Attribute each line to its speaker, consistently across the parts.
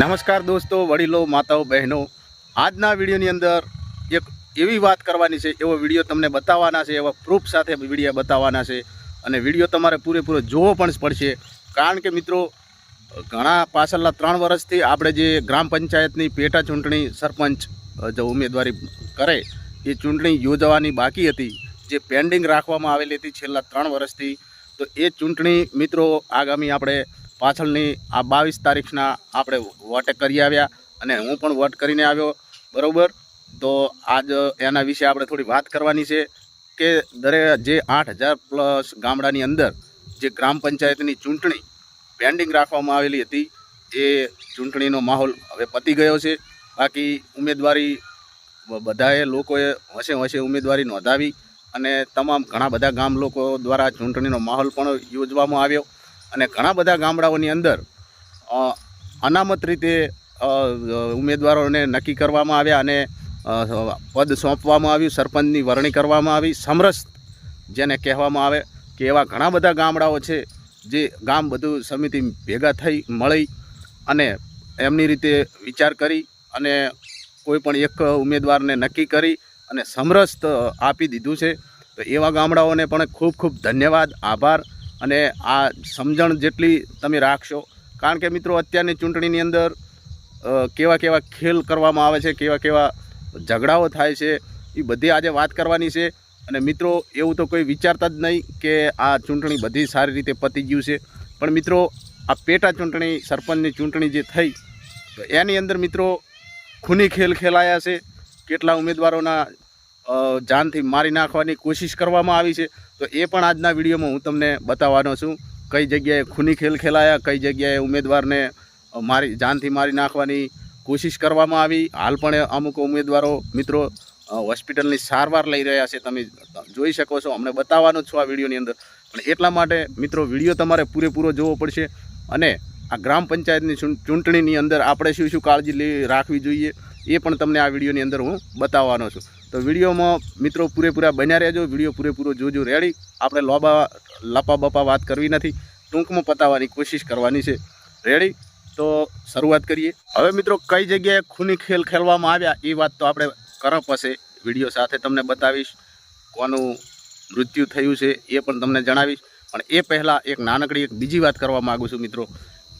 Speaker 1: નમસ્કાર દોસ્તો, વડીલો, માતાઓ, બહેનો. આજના વિડીયોની અંદર એક એવી વાત કરવાની છે, એવો વીડિયો તમને બતાવવાના છે, એવા પ્રૂફ સાથે વીડિયો બતાવવાના છે. અને વીડિયો તમારે પૂરેપૂરો જોવો પણ પડશે. કારણ કે મિત્રો, ઘણા પાછળના ત્રણ વર્ષથી આપણે જે ગ્રામ પંચાયતની પેટા ચૂંટણી સરપંચ જો ઉમેદવારી કરે, એ ચૂંટણી યોજવાની બાકી હતી, જે પેન્ડિંગ રાખવામાં આવેલી હતી છેલ્લા ત્રણ વર્ષથી. તો એ ચૂંટણી મિત્રો આગામી આપણે પાછળની આ બાવીસ તારીખના આપણે વોટ કરી આવ્યા અને હું પણ વોટ કરીને આવ્યો, બરાબર? તો આજ એના વિશે આપણે થોડી વાત કરવાની છે કે દરેક જે આઠ હજાર પ્લસ ગામડાની અંદર જે ગ્રામ પંચાયતની ચૂંટણી પેન્ડિંગ રાખવામાં આવેલી હતી, એ ચૂંટણીનો માહોલ હવે પતી ગયો છે. બાકી ઉમેદવારી બધાએ લોકોએ વસે વસે ઉમેદવારી નોંધાવી અને તમામ ઘણા બધા ગામ લોકો દ્વારા ચૂંટણીનો માહોલ પણ યોજવામાં આવ્યો. અને ઘણા બધા ગામડાઓની અંદર અનામત રીતે ઉમેદવારોને નક્કી કરવામાં આવ્યા અને પદ સોંપવામાં આવ્યું, સરપંચની વરણી કરવામાં આવી, સમરસ જેને કહેવામાં આવે કે એવા ઘણા બધા ગામડાઓ છે જે ગામ બધું સમિતિ ભેગા થઈ, મળી અને એમની રીતે વિચાર કરી અને કોઈ પણ એક ઉમેદવારને નક્કી કરી અને સમરસ આપી દીધું છે. તો એવા ગામડાઓને પણ ખૂબ ખૂબ ધન્યવાદ, આભાર. અને આ સમજણ જેટલી તમે રાખશો, કારણ કે મિત્રો અત્યારની ચૂંટણીની અંદર કેવા કેવા ખેલ કરવામાં આવે છે, કેવા કેવા ઝઘડાઓ થાય છે, એ બધી આજે વાત કરવાની છે. અને મિત્રો, એવું તો કોઈ વિચારતા જ નહીં કે આ ચૂંટણી બધી સારી રીતે પતી ગયું છે. પણ મિત્રો, આ પેટા ચૂંટણી, સરપંચની ચૂંટણી જે થઈ, તો એની અંદર મિત્રો ખૂની ખેલ ખેલાયા છે. કેટલા ઉમેદવારોના જાનથી મારી નાખવાની કોશિશ કરવામાં આવી છે. તો એ પણ આજના વિડીયોમાં હું તમને બતાવવાનો છું. કઈ જગ્યાએ ખૂની ખેલ ખેલાયા, કઈ જગ્યાએ ઉમેદવારને મારી, જાનથી મારી નાખવાની કોશિશ કરવામાં આવી. હાલ પણ અમુક ઉમેદવારો, મિત્રો હોસ્પિટલની સારવાર લઈ રહ્યા છે. તમે જોઈ શકો છો. અમને બતાવવાનો છું આ વિડીયોની અંદર. પણ એટલા માટે, મિત્રો, વીડિયો તમારે પૂરેપૂરો જોવો પડશે. અને આ ગ્રામ પંચાયતની ચૂંટણીની અંદર આપણે શું શું કાળજી લઈ રાખવી જોઈએ, એ પણ તમને આ વિડીયોની અંદર હું બતાવવાનો છું. તો વિડીયોમાં મિત્રો પૂરેપૂરા બન્યા રહેજો. વીડિયો પૂરેપૂરો જોજો રેડી આપણે લોબા, લપા બપા વાત કરવી નથી. ટૂંકમાં પતાવવાની કોશિશ કરવાની છે. રેડી તો શરૂઆત કરીએ. હવે મિત્રો કઈ જગ્યાએ ખૂની ખેલ ખેલવામાં આવ્યા એ વાત તો આપણે કરપ હશે વીડિયો સાથે તમને બતાવીશ કોનું મૃત્યુ થયું છે એ પણ તમને જણાવીશ. પણ એ પહેલાં એક નાનકડી એક બીજી વાત કરવા માગું છું મિત્રો,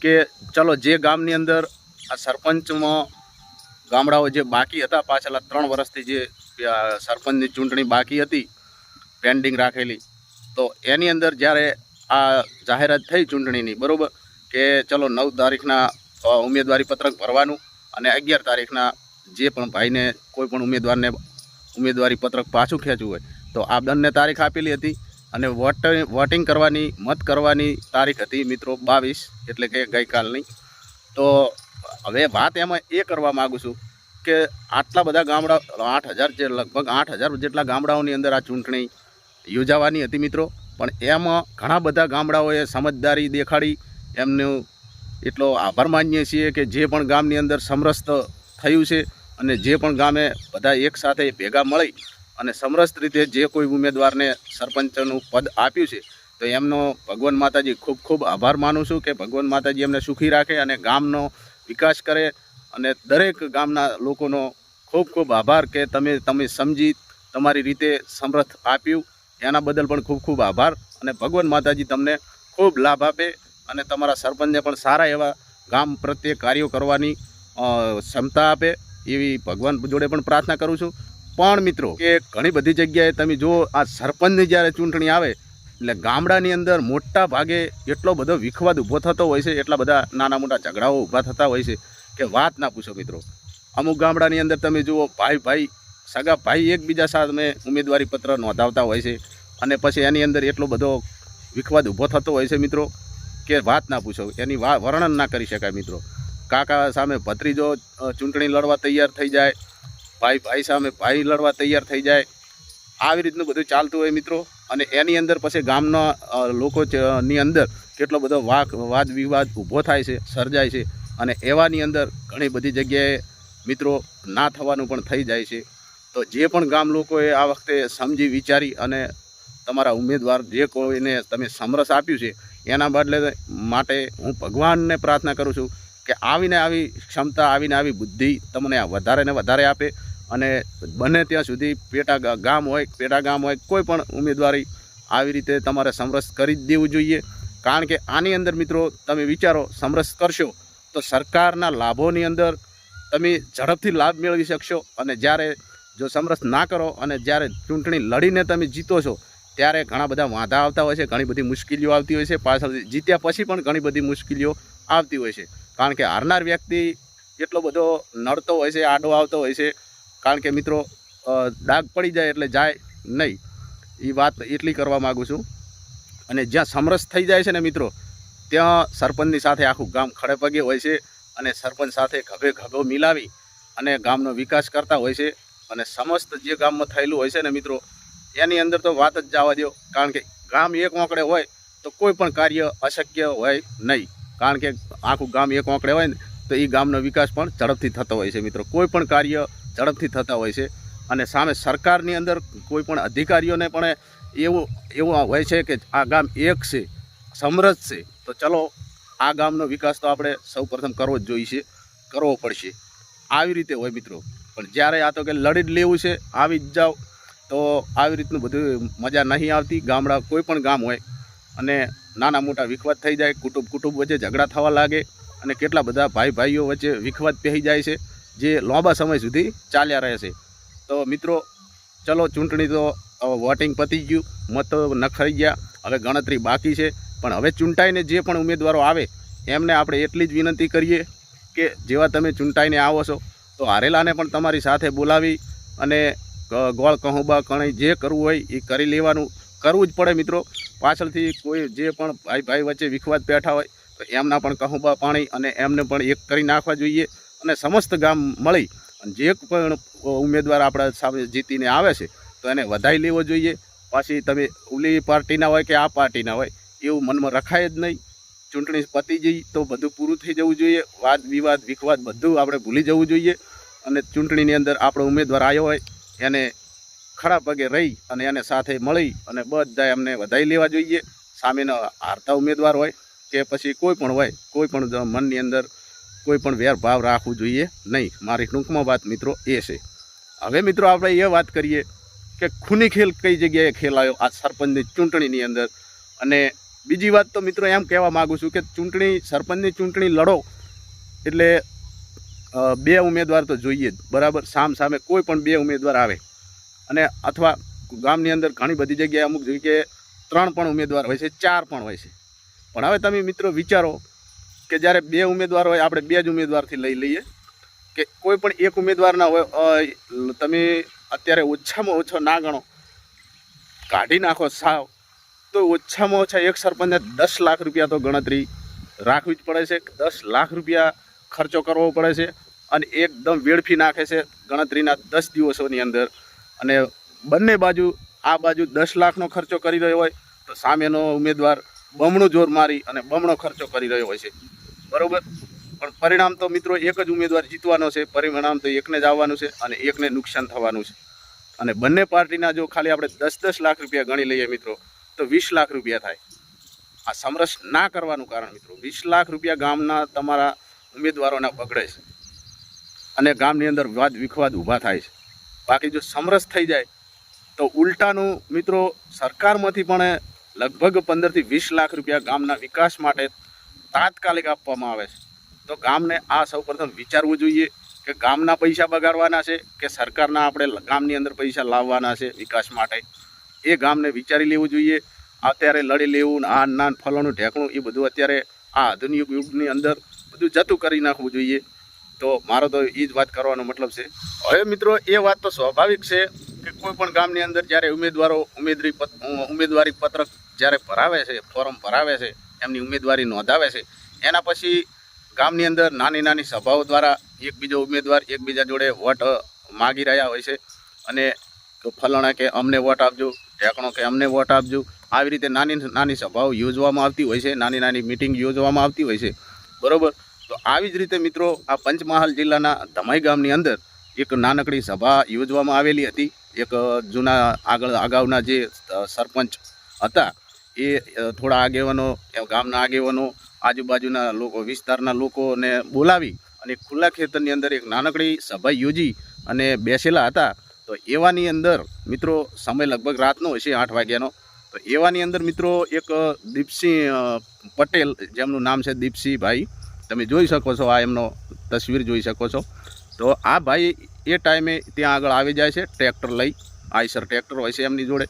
Speaker 1: કે ચલો જે ગામની અંદર આ સરપંચમાં ગામડાઓ જે બાકી હતા પાછલા ત્રણ વર્ષથી જે સરપંચની ચૂંટણી બાકી હતી પેન્ડિંગ રાખેલી. તો એની અંદર જ્યારે આ જાહેરાત થઈ ચૂંટણીની, બરાબર? કે ચલો નવ તારીખના ઉમેદવારી પત્રક ભરવાનું અને અગિયાર તારીખના જે પણ ભાઈને કોઈ પણ ઉમેદવારને ઉમેદવારી પત્રક પાછું ખેંચવું હોય, તો આ બંને તારીખ આપેલી હતી અને વોટ, વોટિંગ કરવાની, મત કરવાની તારીખ હતી મિત્રો બાવીસ, એટલે કે ગઈકાલની. તો હવે વાત એમાં એ કરવા માગું છું કે આટલા બધા ગામડા, આઠ હજાર જે લગભગ આઠ હજાર જેટલા ગામડાઓની અંદર આ ચૂંટણી યોજાવાની હતી મિત્રો. પણ એમાં ઘણા બધા ગામડાઓએ સમજદારી દેખાડી. એમનું એટલો આભાર માનીએ છીએ કે જે પણ ગામની અંદર સમરસ થયું છે અને જે પણ ગામે બધા એકસાથે ભેગા મળી અને સમરસ રીતે જે કોઈ ઉમેદવારને સરપંચનું પદ આપ્યું છે, તો એમનો ભગવાન માતાજી ખૂબ ખૂબ આભાર માનું છું કે ભગવાન માતાજી એમને સુખી રાખે અને ગામનો વિકાસ કરે અને દરેક ગામના લોકોનો ખૂબ ખૂબ આભાર કે તમે તમે સમજી તમારી રીતે સમર્થ આપ્યું. એના બદલ પણ ખૂબ ખૂબ આભાર અને ભગવાન માતાજી તમને ખૂબ લાભ આપે અને તમારા સરપંચને પણ સારા એવા ગામ પ્રત્યે કાર્યો કરવાની ક્ષમતા આપે એવી ભગવાન જોડે પણ પ્રાર્થના કરું છું. પણ મિત્રો, કે ઘણી બધી જગ્યાએ તમે જો આ સરપંચની જ્યારે ચૂંટણી આવે, એટલે ગામડાની અંદર મોટા ભાગે એટલો બધો વિખવાદ ઊભો થતો હોય છે, એટલા બધા નાના મોટા ઝઘડાઓ ઊભા થતા હોય છે. કે વાત ના પૂછો મિત્રો. અમુક ગામડાની અંદર તમે જુઓ, ભાઈ ભાઈ, સગા ભાઈ એકબીજા સામે ઉમેદવારી પત્ર નોંધાવતા હોય છે અને પછી એની અંદર એટલો બધો વિખવાદ ઊભો થતો હોય છે મિત્રો કે વાત ના પૂછો. એની વર્ણન ના કરી શકાય મિત્રો. કાકા સામે ભત્રીજો ચૂંટણી લડવા તૈયાર થઈ જાય. ભાઈ ભાઈ સામે ભાઈ લડવા તૈયાર થઈ જાય. આવી રીતનું બધું ચાલતું હોય મિત્રો. અને એની અંદર પછી ગામના લોકોની અંદર કેટલો બધો વાક વાદ વિવાદ ઊભો થાય છે, સર્જાય છે. અને એવાની અંદર ઘણી બધી જગ્યાએ મિત્રો ના થવાનું પણ થઈ જાય છે. તો જે પણ ગામ લોકોએ આ વખતે સમજી વિચારી અને તમારા ઉમેદવાર જે કોઈને તમે સમરસ આપ્યું છે, એના બદલે માટે હું ભગવાનને પ્રાર્થના કરું છું કે આવીને આવી ક્ષમતા, આવીને આવી બુદ્ધિ તમને વધારે ને વધારે આપે અને બને ત્યાં સુધી પેટા ગામ હોય, પેટા ગામ હોય, કોઈ પણ ઉમેદવારી આવી રીતે તમારે સમરસ કરી જ દેવું જોઈએ. કારણ કે આની અંદર મિત્રો તમે વિચારો, સમરસ કરશો તો સરકારના લાભોની અંદર તમે ઝડપથી લાભ મેળવી શકશો. અને જ્યારે જો સમરસ ના કરો અને જ્યારે ચૂંટણી લડીને તમે જીતો છો, ત્યારે ઘણા બધા વાંધા આવતા હોય છે, ઘણી બધી મુશ્કેલીઓ આવતી હોય છે, પાછળ જીત્યા પછી પણ ઘણી બધી મુશ્કેલીઓ આવતી હોય છે. કારણ કે હારનાર વ્યક્તિ એટલો બધો નડતો હોય છે, આડો આવતો હોય છે, કારણ કે મિત્રો ડાઘ પડી જાય એટલે જાય નહીં. એ વાત એટલી કરવા માગું છું. અને જ્યાં સમરસ થઈ જાય છે ને મિત્રો ત્યાં સરપંચની સાથે આખું ગામ ખડે પગે હોય છે અને સરપંચ સાથે ઘભે ખભો મિલાવી અને ગામનો વિકાસ કરતા હોય છે અને સમસ્ત જે ગામમાં થયેલું હોય છે ને મિત્રો, એની અંદર તો વાત જ જવા દો કારણ કે ગામ એક વાંકડે હોય તો કોઈ પણ કાર્ય અશક્ય હોય નહીં. કારણ કે આખું ગામ એક વાંકડે હોય ને તો એ ગામનો વિકાસ પણ ઝડપથી થતો હોય છે મિત્રો. કોઈ પણ કાર્ય ઝડપથી થતા હોય છે અને સામે સરકારની અંદર કોઈ પણ અધિકારીઓને પણ એવું એવું હોય છે કે આ ગામ એક છે સમરસ છે. તો ચલો, આ ગામનો વિકાસ તો આપણે સૌ કરવો જ જોઈએ કરવો પડશે. આવી રીતે હોય મિત્રો. પણ જ્યારે આ તો કે લડી જ લેવું છે, આવી જ જાઓ, તો આવી રીતનું બધું મજા નહીં આવતી. ગામડા કોઈ પણ ગામ હોય અને નાના મોટા વિખવાદ થઈ જાય, કુટુંબ કુટુંબ વચ્ચે ઝઘડા થવા લાગે અને કેટલા બધા ભાઈ ભાઈઓ વચ્ચે વિખવાદ પહેરી જાય છે, જે લાંબા સમય સુધી ચાલ્યા રહે છે. તો મિત્રો, ચલો ચૂંટણી તો વોટિંગ પતી ગયું, મત નખાઈ ગયા, હવે ગણતરી બાકી છે. પણ હવે ચૂંટાઈને જે પણ ઉમેદવારો આવે, એમને આપણે એટલી જ વિનંતી કરીએ કે જેવા તમે ચૂંટાઈને આવો છો, તો હારેલાને પણ તમારી સાથે બોલાવી અને ગોળ, કહુંબા કણી જે કરવું હોય એ કરી લેવાનું. કરવું જ પડે મિત્રો. પાછળથી કોઈ જે પણ ભાઈ ભાઈ વચ્ચે વિખવાદ બેઠા હોય, તો એમના પણ કહુંબા, પાણી અને એમને પણ એક કરી નાખવા જોઈએ અને સમસ્ત ગામ મળી. અને જે પણ ઉમેદવાર આપણા સામે જીતીને આવે છે, તો એને વધાઈ લેવો જોઈએ. પાછી તમે ઓલી પાર્ટીના હોય કે આ પાર્ટીના હોય એવું મનમાં રખાય જ નહીં. ચૂંટણી પતી જઈ તો બધું પૂરું થઈ જવું જોઈએ. વાદ વિવાદ, વિખવાદ બધું આપણે ભૂલી જવું જોઈએ. અને ચૂંટણીની અંદર આપણો ઉમેદવાર આવ્યો હોય, એને ખરા પગે રહી અને એને સાથે મળી અને બધા એમને વધાઈ લેવા જોઈએ. સામેનો હારતા ઉમેદવાર હોય કે પછી કોઈ પણ હોય, કોઈ પણ મનની અંદર કોઈ પણ વેરભાવ રાખવું જોઈએ નહીં. મારી ટૂંકમાં વાત મિત્રો એ છે. હવે મિત્રો આપણે એ વાત કરીએ કે ખૂની ખેલ કઈ જગ્યાએ ખેલાયો આ સરપંચની ચૂંટણીની અંદર? અને બીજી વાત તો મિત્રો એમ કહેવા માગું છું કે ચૂંટણી, સરપંચની ચૂંટણી લડો એટલે બે ઉમેદવાર તો જોઈએ જ, બરાબર? સામ સામે કોઈ પણ બે ઉમેદવાર આવે. અને અથવા ગામની અંદર ઘણી બધી જગ્યાએ અમુક જગ્યાએ ત્રણ પણ ઉમેદવાર હોય છે, ચાર પણ હોય છે. પણ હવે તમે મિત્રો વિચારો કે જ્યારે બે ઉમેદવાર હોય, આપણે બે જ ઉમેદવારથી લઈ લઈએ કે કોઈ પણ એક ઉમેદવાર ના હોય તમે અત્યારે ઓછામાં ઓછો ના ગણો. કાઢી નાખો સાવ. તો ઓછામાં ઓછા એક સરપંચને દસ લાખ રૂપિયા તો ગણતરી રાખવી જ પડે છે. દસ લાખ રૂપિયા ખર્ચો કરવો પડે છે અને એકદમ વેડફી નાખે છે ગણતરીના દસ દિવસોની અંદર. અને બંને બાજુ, આ બાજુ દસ લાખનો ખર્ચો કરી રહ્યો હોય તો સામેનો ઉમેદવાર બમણો જોર મારી અને બમણો ખર્ચો કરી રહ્યો હોય છે. બરાબર? પણ પરિણામ તો મિત્રો એક જ ઉમેદવાર જીતવાનો છે, પરિણામ તો એકને જ આવવાનું છે અને એકને નુકસાન થવાનું છે. અને બંને પાર્ટીના જો ખાલી આપણે દસ દસ લાખ રૂપિયા ગણી લઈએ મિત્રો તો વીસ લાખ રૂપિયા થાય. આ સમરસ ના કરવાનું કારણ મિત્રો, વીસ લાખ રૂપિયા ગામના તમારા ઉમેદવારોના બગડે છે. અને ગામની અંદર વાદ વિખવાદ ઊભા થાય છે. બાકી જો સમરસ થઈ જાય, તો ઉલટાનું મિત્રો સરકારમાંથી પણ લગભગ પંદરથી વીસ લાખ રૂપિયા ગામના વિકાસ માટે તાત્કાલિક આપવામાં આવે છે. તો ગામને આ સૌપ્રથમ વિચારવું જોઈએ કે ગામના પૈસા બગાડવાના છે કે સરકારના આપણે ગામની અંદર પૈસા લાવવાના છે વિકાસ માટે? એ ગામને વિચારી લેવું જોઈએ. અત્યારે લડી લેવું, આ નાન ફલાણું ઢેકણું, એ બધું અત્યારે આ આધુનિક યુગની અંદર બધું જતું કરી નાખવું જોઈએ. તો મારો તો એ જ વાત કરવાનો મતલબ છે. હવે મિત્રો, એ વાત તો સ્વાભાવિક છે કે કોઈ પણ ગામની અંદર જ્યારે ઉમેદવારો ઉમેદવારી ઉમેદવારી પત્રક જ્યારે ભરાવે છે, ફોર્મ ભરાવે છે, એમની ઉમેદવારી નોંધાવે છે, એના પછી ગામની અંદર નાની નાની સભાઓ દ્વારા એકબીજો ઉમેદવાર એકબીજા જોડે વોટ માગી રહ્યા હોય છે. અને ફલાણા કે અમને વોટ આપજો ઢેકણો કે અમને વોટ આપજો. આવી રીતે નાની નાની સભાઓ યોજવામાં આવતી હોય છે, નાની નાની મિટિંગ યોજવામાં આવતી હોય છે. બરાબર? તો આવી જ રીતે મિત્રો, આ પંચમહાલ જિલ્લાના ધમાઈ ગામની અંદર એક નાનકડી સભા યોજવામાં આવેલી હતી. એક જૂના આગળ અગાઉના જે સરપંચ હતા, એ થોડા આગેવાનો ગામના આગેવાનો, આજુબાજુના લોકો, વિસ્તારના લોકોને બોલાવી અને ખુલ્લા ખેતરની અંદર એક નાનકડી સભા યોજી અને બેસેલા હતા. તો એવાની અંદર મિત્રો સમય લગભગ રાતનો હશે આઠ વાગ્યાનો. તો એવાની અંદર મિત્રો એક દીપસિંહ પટેલ, જેમનું નામ છે દીપસિંહભાઈ તમે જોઈ શકો છો આ એમનો તસવીર જોઈ શકો છો. તો આ ભાઈ એ ટાઈમે ત્યાં આગળ આવી જાય છે, ટ્રેક્ટર લઈ. આઈસર ટ્રેક્ટર હોય છે એમની જોડે.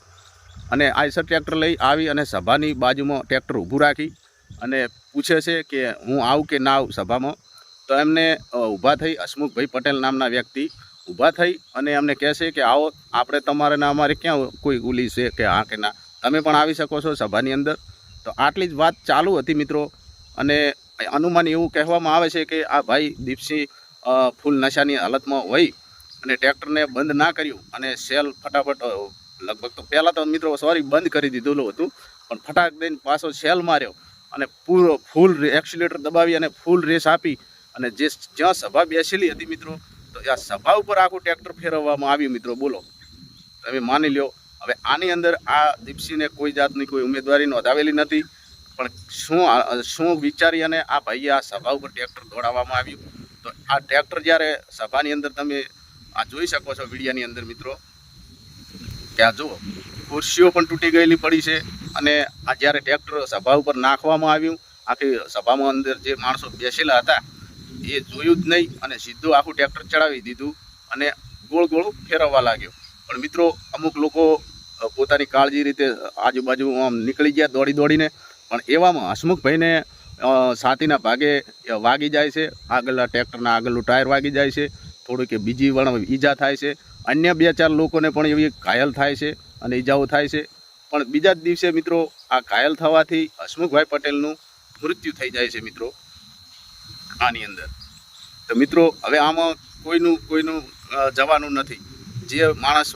Speaker 1: અને આઈસર ટ્રેક્ટર લઈ આવી અને સભાની બાજુમાં ટ્રેક્ટર ઊભું રાખી અને પૂછે છે કે હું આવું કે ના આવું સભામાં. તો એમને ઊભા થઈ હસમુખભાઈ પટેલ નામના વ્યક્તિ ઊભા થઈ અને એમને કહેશે કે આવો, આપણે તમારે ને અમારે ક્યાં કોઈ ગુલી છે કે હા કે ના. તમે પણ આવી શકો છો સભાની અંદર. તો આટલી જ વાત ચાલુ હતી મિત્રો. અને અનુમાન એવું કહેવામાં આવે છે કે આ ભાઈ દીપસિંહ ફૂલ નશાની હાલતમાં હોય અને ટ્રેક્ટરને બંધ ના કર્યું અને સેલ ફટાફટ લગભગ તો પહેલાં તો મિત્રો સોરી બંધ કરી દીધેલું હતું, પણ ફટાક દઈને પાછો સેલ માર્યો અને પૂરો ફૂલ એક્સિલેટર દબાવી અને ફૂલ રેસ આપી અને જે જ્યાં સભા બેસેલી હતી મિત્રો આ સભા ઉપર આખું ટ્રેક્ટર ફેરવવામાં આવ્યું, મિત્રો. બોલો. તમે માની લ્યો. હવે આની અંદર આ દીપસિંહને કોઈ જાતની કોઈ ઉમેદવારી નોંધાવેલી નથી. પણ શું શું વિચારી અને આ ભાઈએ આ સભા ઉપર ટ્રેક્ટર દોડાવવામાં આવ્યું? તો આ ટ્રેક્ટર જ્યારે સભાની અંદર તમે આ જોઈ શકો છો વિડીયાની અંદર, મિત્રો. આ જુઓ. ખુરશીઓ પણ તૂટી ગયેલી પડી છે અને આ જ્યારે ટ્રેક્ટર સભા ઉપર નાખવામાં આવ્યું, આખી સભામાં અંદર જે માણસો બેસેલા હતા એ જોયું જ નહીં અને સીધું આખું ટ્રેક્ટર ચડાવી દીધું અને ગોળ ગોળ ફેરવવા લાગ્યો. પણ મિત્રો, અમુક લોકો પોતાની કાળજી રીતે આજુબાજુ આમ નીકળી ગયા દોડી દોડીને, પણ એવામાં હસમુખભાઈને સાતીના ભાગે વાગી જાય છે. આગળના ટ્રેક્ટરના આગળનું ટાયર વાગી જાય છે. થોડીક બીજી વણ ઈજા થાય છે. અન્ય બે ચાર લોકોને પણ એવી ઘાયલ થાય છે અને ઈજાઓ થાય છે. પણ બીજા જ દિવસે મિત્રો, આ ઘાયલ થવાથી હસમુખભાઈ પટેલનું મૃત્યુ થઈ જાય છે મિત્રો. આની અંદર. તો મિત્રો હવે આમાં કોઈનું કોઈનું જવાનું નથી. જે માણસ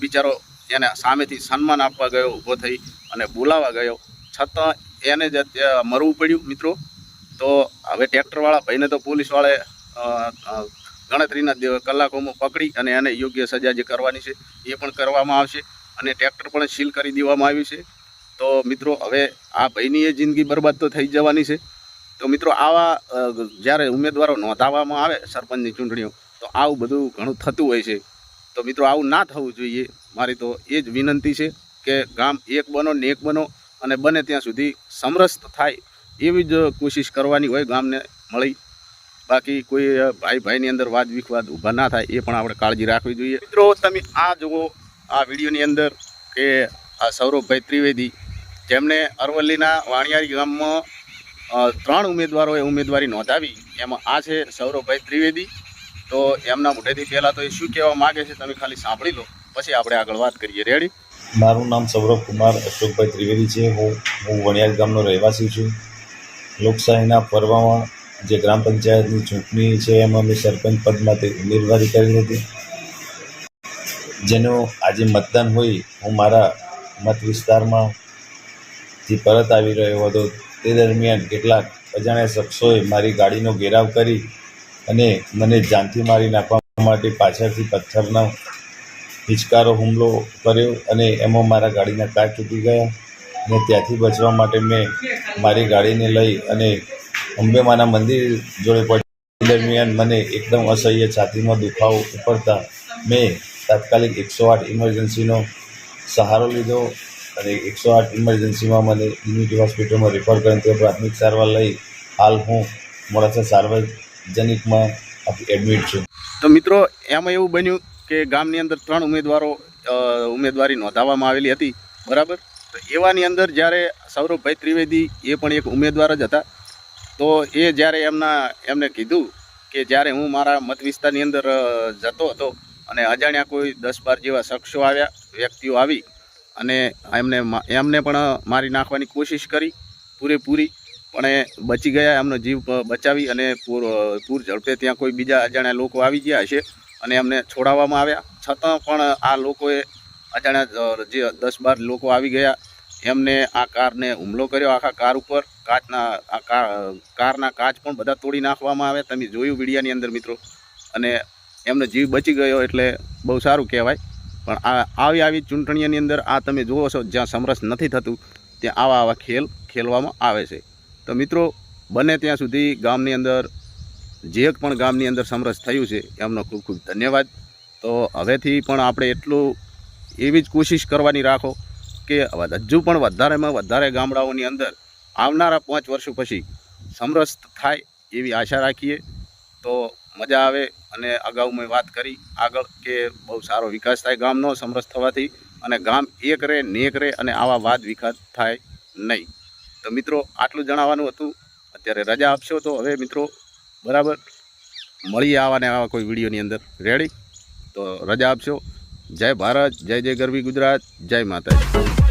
Speaker 1: બિચારો એને સામેથી સન્માન આપવા ગયો ઊભો થઈ અને બોલાવા ગયો છતાં એને જ મરવું પડ્યું મિત્રો. તો હવે ટ્રેક્ટરવાળા ભાઈને તો અ, ગણતરીના કલાકોમાં પકડી અને એને યોગ્ય સજા જે કરવાની છે એ પણ કરવામાં આવશે અને ટ્રેક્ટર પણ સીલ કરી દેવામાં આવ્યું છે. તો મિત્રો હવે આ ભાઈની એ જિંદગી બરબાદ તો થઈ જવાની છે. તો મિત્રો આવા જ્યારે ઉમેદવારો નોંધાવવામાં આવે સરપંચની ચૂંટણીઓ, તો આવું બધું ઘણું થતું હોય છે. તો મિત્રો આવું ના થવું જોઈએ. મારી તો એ જ વિનંતી છે કે ગામ એક બનો ને એક બનો અને બને ત્યાં સુધી સમરસ થાય એવી જ કોશિશ કરવાની હોય ગામને મળી. બાકી કોઈ ભાઈ ભાઈની અંદર વાદ વિખવાદ ઊભા ના થાય એ પણ આપણે કાળજી રાખવી જોઈએ. મિત્રો તમે આ જુઓ, આ વિડીયોની અંદર કે આ સૌરભભાઈ ત્રિવેદી જેમણે અરવલ્લીના વાણિયારી ગામમાં ત્રણ ઉમેદવારોએ ઉમેદવારી નોંધાવી. એમાં આ છે સૌરભભાઈ ત્રિવેદી. તો એમના મોઢેથી પહેલાં તો એ શું કહેવા માગે છે તમે ખાલી સાંભળી લો. પછી આપણે આગળ વાત કરીએ. રેડી
Speaker 2: મારું નામ સૌરભ કુમાર અશોકભાઈ ત્રિવેદી છે. હું હું વણિયાર ગામનો રહેવાસી છું. લોકશાહીના પર્વમાં જે ગ્રામ પંચાયતની ચૂંટણી છે એમાં મેં સરપંચ પદ માટે ઉમેદવારી કરી હતી. જેનું આજે મતદાન હોય, હું મારા મત વિસ્તારમાંથી પરત આવી રહ્યો હતો તે દરમિયાન કેટલાક અજાણ્યા શખ્સોએ મારી ગાડીનો ઘેરાવ કરી અને મને જાનથી મારી નાખવા માટે પાછળથી પથ્થરનો હિચકારો હુમલો કર્યો અને એમાં મારા ગાડીના કાચ તૂટી ગયા અને ત્યાંથી બચવા માટે મેં મારી ગાડીને લઈ અને અંબેમાના મંદિર જોડે પહોંચી દરમિયાન મને એકદમ અસહ્ય છાતીમાં દુખાવો ઉપડતા મેં તાત્કાલિક એકસો આઠ ઇમરજન્સીનો સહારો લીધો અને એકસો આઠ ઇમરજન્સીમાં મને યુનિટી હોસ્પિટલમાં રેફર કરીને ત્યાં પ્રાથમિક સારવાર લઈ. હાલ હું મોડાસા સાર્વજનિકમાં એડમિટ છું.
Speaker 1: તો મિત્રો, એમાં એવું બન્યું કે ગામની અંદર ત્રણ ઉમેદવારો ઉમેદવારી નોંધાવવામાં આવેલી હતી. બરાબર? તો એવાની અંદર જ્યારે સૌરભભાઈ ત્રિવેદી એ પણ એક ઉમેદવાર જ હતા. તો એ જ્યારે એમના, એમને કીધું કે જ્યારે હું મારા મત વિસ્તારની અંદર જતો હતો અને અજાણ્યા કોઈ દસ બાર જેવા શખ્સો આવ્યા, વ્યક્તિઓ આવી અને એમને એમને પણ મારી નાખવાની કોશિશ કરી, પૂરેપૂરી. પણ એ બચી ગયા, એમનો જીવ બચાવી અને પૂર પૂર ઝડપે ત્યાં કોઈ બીજા અજાણ્યા લોકો આવી ગયા હશે અને એમને છોડાવવામાં આવ્યા. છતાં પણ આ લોકોએ અજાણ્યા જે દસ બાર લોકો આવી ગયા, એમને આ કારને હુમલો કર્યો. આખા કાર ઉપર કાચના, આ કાર, કારના કાચ પણ બધા તોડી નાખવામાં આવે તમે જોયું વિડીયાની અંદર મિત્રો. અને એમનો જીવ બચી ગયો એટલે બહુ સારું કહેવાય. પણ આ આવી આવી ચૂંટણીઓની અંદર આ તમે જુઓ છો, જ્યાં સમરસ નથી થતું, ત્યાં આવા આવા ખેલ ખેલવામાં આવે છે. તો મિત્રો, બને ત્યાં સુધી ગામની અંદર, જે પણ ગામની અંદર સમરસ થયું છે, એમનો ખૂબ ખૂબ ધન્યવાદ. તો હવેથી પણ આપણે એટલું એવી જ કોશિશ કરવાની રાખો કે હજુ પણ વધારેમાં વધારે ગામડાઓની અંદર આવનારા પાંચ વર્ષો પછી સમરસ થાય એવી આશા રાખીએ. તો મજા આવે અને અગાઉ મેં વાત કરી આગળ કે બહુ સારો વિકાસ થાય ગામનો સમરસ થવાથી અને ગામ એક રહે નેક રહે અને આવા વાદ વિકાસ થાય નહીં. તો મિત્રો, આટલું જણાવવાનું હતું. અત્યારે રજા આપશો તો હવે મિત્રો, બરાબર? મળીએ આવા ને આવા કોઈ વિડીયોની અંદર. રેડી તો રજા આપશો. જય ભારત, જય જય ગરવી ગુજરાત, જય માતાજી.